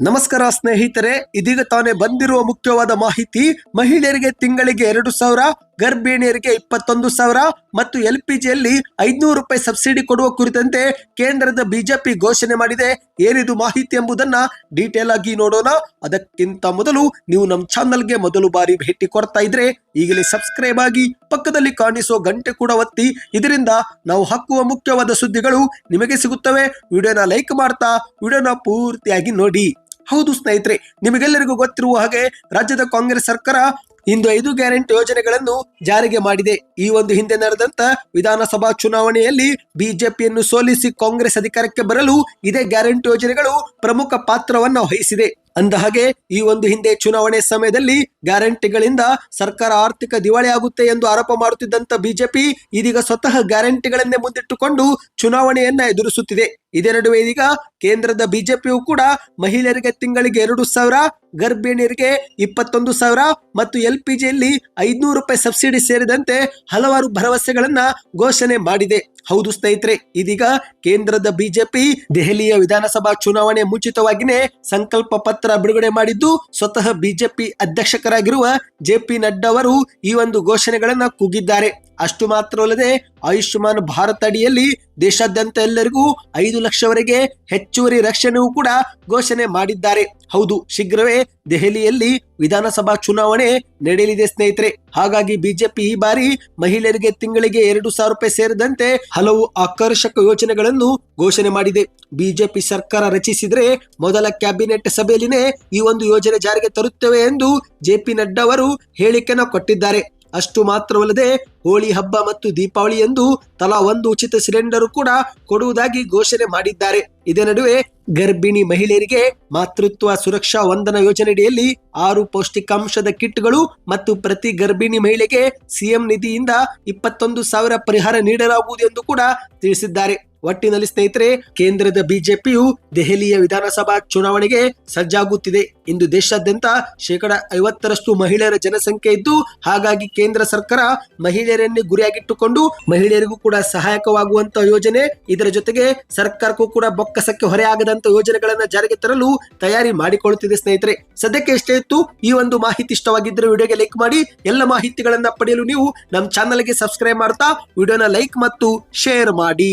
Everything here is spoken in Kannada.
ನಮಸ್ಕಾರ ಸ್ನೇಹಿತರೆ, ಇದೀಗ ತಾನೇ ಬಂದಿರುವ ಮುಖ್ಯವಾದ ಮಾಹಿತಿ, ಮಹಿಳೆಯರಿಗೆ ತಿಂಗಳಿಗೆ ಎರಡು ಸಾವಿರ, ಗರ್ಭಿಣಿಯರಿಗೆ ಇಪ್ಪತ್ತೊಂದು ಸಾವಿರ ಮತ್ತು ಎಲ್ ಪಿ ಜಿಯಲ್ಲಿ ಐದುನೂರು ರೂಪಾಯಿ ಸಬ್ಸಿಡಿ ಕೊಡುವ ಕುರಿತಂತೆ ಕೇಂದ್ರದ ಬಿಜೆಪಿ ಘೋಷಣೆ ಮಾಡಿದೆ. ಏನಿದು ಮಾಹಿತಿ ಎಂಬುದನ್ನ ಡೀಟೇಲ್ ಆಗಿ ನೋಡೋಣ. ಅದಕ್ಕಿಂತ ಮೊದಲು ನೀವು ನಮ್ಮ ಚಾನಲ್ಗೆ ಮೊದಲು ಬಾರಿ ಭೇಟಿ ಕೊಡ್ತಾ ಇದ್ರೆ ಈಗಲೇ ಸಬ್ಸ್ಕ್ರೈಬ್ ಆಗಿ ಪಕ್ಕದಲ್ಲಿ ಕಾಣಿಸುವ ಗಂಟೆ ಕೂಡ ಒತ್ತಿ. ಇದರಿಂದ ನಾವು ಹಾಕುವ ಮುಖ್ಯವಾದ ಸುದ್ದಿಗಳು ನಿಮಗೆ ಸಿಗುತ್ತವೆ. ವಿಡಿಯೋನ ಲೈಕ್ ಮಾಡ್ತಾ, ವಿಡಿಯೋನ ಪೂರ್ತಿಯಾಗಿ ನೋಡಿ. ಹೌದು ಸ್ನೇಹಿತರೆ, ನಿಮಗೆಲ್ಲರಿಗೂ ಗೊತ್ತಿರುವ ಹಾಗೆ ರಾಜ್ಯದ ಕಾಂಗ್ರೆಸ್ ಸರ್ಕಾರ ಇಂದು ಐದು ಗ್ಯಾರಂಟಿ ಯೋಜನೆಗಳನ್ನು ಜಾರಿಗೆ ಮಾಡಿದೆ. ಈ ಒಂದು ಹಿಂದೆ ನಡೆದಂತ ವಿಧಾನಸಭಾ ಚುನಾವಣೆಯಲ್ಲಿ ಬಿಜೆಪಿಯನ್ನು ಸೋಲಿಸಿ ಕಾಂಗ್ರೆಸ್ ಅಧಿಕಾರಕ್ಕೆ ಬರಲು ಇದೇ ಗ್ಯಾರಂಟಿ ಯೋಜನೆಗಳು ಪ್ರಮುಖ ಪಾತ್ರವನ್ನು ವಹಿಸಿದೆ. ಅಂದ ಹಾಗೆ ಈ ಒಂದು ಹಿಂದೆ ಚುನಾವಣೆ ಸಮಯದಲ್ಲಿ ಗ್ಯಾರಂಟಿಗಳಿಂದ ಸರ್ಕಾರ ಆರ್ಥಿಕ ದಿವಾಳಿ ಆಗುತ್ತೆ ಎಂದು ಆರೋಪ ಮಾಡುತ್ತಿದ್ದಂತ ಬಿಜೆಪಿ ಇದೀಗ ಸ್ವತಃ ಗ್ಯಾರಂಟಿಗಳನ್ನೇ ಮುಂದಿಟ್ಟುಕೊಂಡು ಚುನಾವಣೆಯನ್ನ ಎದುರಿಸುತ್ತಿದೆ. ಇದೇ ನಡುವೆ ಇದೀಗ ಕೇಂದ್ರದ ಬಿಜೆಪಿಯು ಕೂಡ ಮಹಿಳೆಯರಿಗೆ ತಿಂಗಳಿಗೆ ಎರಡು ಸಾವಿರ ಗರ್ಭಿಣಿಯರಿಗೆ ಇಪ್ಪತ್ತೊಂದು ಸಾವಿರ ಮತ್ತು ಎಲ್ ಪಿ ಜಿಯಲ್ಲಿ ಐದುನೂರು ರೂಪಾಯಿ ಸಬ್ಸಿಡಿ ಸೇರಿದಂತೆ ಹಲವಾರು ಭರವಸೆಗಳನ್ನ ಘೋಷಣೆ ಮಾಡಿದೆ. ಹೌದು ಸ್ನೇಹಿತರೆ, ಇದೀಗ ಕೇಂದ್ರದ ಬಿಜೆಪಿ ದೆಹಲಿಯ ವಿಧಾನಸಭಾ ಚುನಾವಣೆ ಮುಂಚಿತವಾಗಿಯೇ ಸಂಕಲ್ಪ ಪತ್ರ ಬಿಡುಗಡೆ ಮಾಡಿದ್ದು, ಸ್ವತಃ ಬಿಜೆಪಿ ಅಧ್ಯಕ್ಷರಾಗಿರುವ ಜೆ ಪಿ ನಡ್ಡಾ ಅವರು ಈ ಒಂದು ಘೋಷಣೆಗಳನ್ನ ಕೂಗಿದ್ದಾರೆ. ಅಷ್ಟು ಮಾತ್ರವಲ್ಲದೆ ಆಯುಷ್ಮಾನ್ ಭಾರತ್ ಅಡಿಯಲ್ಲಿ ದೇಶಾದ್ಯಂತ ಎಲ್ಲರಿಗೂ ಐದು ಲಕ್ಷವರೆಗೆ ಹೆಚ್ಚುವರಿ ರಕ್ಷಣೆಯೂ ಕೂಡ ಘೋಷಣೆ ಮಾಡಿದ್ದಾರೆ. ಹೌದು, ಶೀಘ್ರವೇ ದೆಹಲಿಯಲ್ಲಿ ವಿಧಾನಸಭಾ ಚುನಾವಣೆ ನಡೆಯಲಿದೆ ಸ್ನೇಹಿತರೆ. ಹಾಗಾಗಿ ಬಿಜೆಪಿ ಈ ಬಾರಿ ಮಹಿಳೆಯರಿಗೆ ತಿಂಗಳಿಗೆ ಎರಡು ಸಾವಿರ ರೂಪಾಯಿ ಸೇರಿದಂತೆ ಹಲವು ಆಕರ್ಷಕ ಯೋಜನೆಗಳನ್ನು ಘೋಷಣೆ ಮಾಡಿದೆ. ಬಿಜೆಪಿ ಸರ್ಕಾರ ರಚಿಸಿದ್ರೆ ಮೊದಲ ಕ್ಯಾಬಿನೆಟ್ ಸಭೆಯಲ್ಲಿನೇ ಈ ಒಂದು ಯೋಜನೆ ಜಾರಿಗೆ ತರುತ್ತೇವೆ ಎಂದು ಜೆ ಪಿ ನಡ್ಡಾ ಅವರು ಹೇಳಿಕೆಯನ್ನು ಕೊಟ್ಟಿದ್ದಾರೆ. ಅಷ್ಟು ಮಾತ್ರವಲ್ಲದೆ ಹೋಳಿ ಹಬ್ಬ ಮತ್ತು ದೀಪಾವಳಿ ಎಂದು ತಲಾ ಒಂದು ಉಚಿತ ಸಿಲಿಂಡರ್ ಕೂಡ ಕೊಡುವುದಾಗಿ ಘೋಷಣೆ ಮಾಡಿದ್ದಾರೆ. ಇದೇ ನಡುವೆ ಗರ್ಭಿಣಿ ಮಹಿಳೆಯರಿಗೆ ಮಾತೃತ್ವ ಸುರಕ್ಷಾ ವಂದನಾ ಯೋಜನೆಯಡಿಯಲ್ಲಿ ಆರು ಪೌಷ್ಟಿಕಾಂಶದ ಕಿಟ್ಗಳು ಮತ್ತು ಪ್ರತಿ ಗರ್ಭಿಣಿ ಮಹಿಳೆಗೆ ಸಿಎಂ ನಿಧಿಯಿಂದ ಇಪ್ಪತ್ತೊಂದು ಸಾವಿರ ಪರಿಹಾರ ನೀಡಲಾಗುವುದು ಎಂದು ಕೂಡ ತಿಳಿಸಿದ್ದಾರೆ. ಒಟ್ಟಿನಲ್ಲಿ ಸ್ನೇಹಿತರೆ, ಕೇಂದ್ರದ ಬಿಜೆಪಿಯು ದೆಹಲಿಯ ವಿಧಾನಸಭಾ ಚುನಾವಣೆಗೆ ಸಜ್ಜಾಗುತ್ತಿದೆ. ಇಂದು ದೇಶಾದ್ಯಂತ ಶೇಕಡ ಐವತ್ತರಷ್ಟು ಮಹಿಳೆಯರ ಜನಸಂಖ್ಯೆ ಇದ್ದು, ಹಾಗಾಗಿ ಕೇಂದ್ರ ಸರ್ಕಾರ ಮಹಿಳೆಯರನ್ನೇ ಗುರಿಯಾಗಿಟ್ಟುಕೊಂಡು ಮಹಿಳೆಯರಿಗೂ ಕೂಡ ಸಹಾಯಕವಾಗುವಂತ ಯೋಜನೆ, ಇದರ ಜೊತೆಗೆ ಸರ್ಕಾರಕ್ಕೂ ಕೂಡ ಬೊಕ್ಕಸಕ್ಕೆ ಹೊರೆಯಾಗದಂತ ಯೋಜನೆಗಳನ್ನ ಜಾರಿಗೆ ತರಲು ತಯಾರಿ ಮಾಡಿಕೊಳ್ಳುತ್ತಿದೆ ಸ್ನೇಹಿತರೆ. ಸದ್ಯಕ್ಕೆ ಎಷ್ಟೇ ಇತ್ತು, ಈ ಒಂದು ಮಾಹಿತಿ ಇಷ್ಟವಾಗಿದ್ದರೆ ವಿಡಿಯೋಗೆ ಲೈಕ್ ಮಾಡಿ, ಎಲ್ಲ ಮಾಹಿತಿಗಳನ್ನ ಪಡೆಯಲು ನೀವು ನಮ್ಮ ಚಾನಲ್ಗೆ ಸಬ್ಸ್ಕ್ರೈಬ್ ಮಾಡ್ತಾ, ವಿಡಿಯೋನ ಲೈಕ್ ಮತ್ತು ಶೇರ್ ಮಾಡಿ.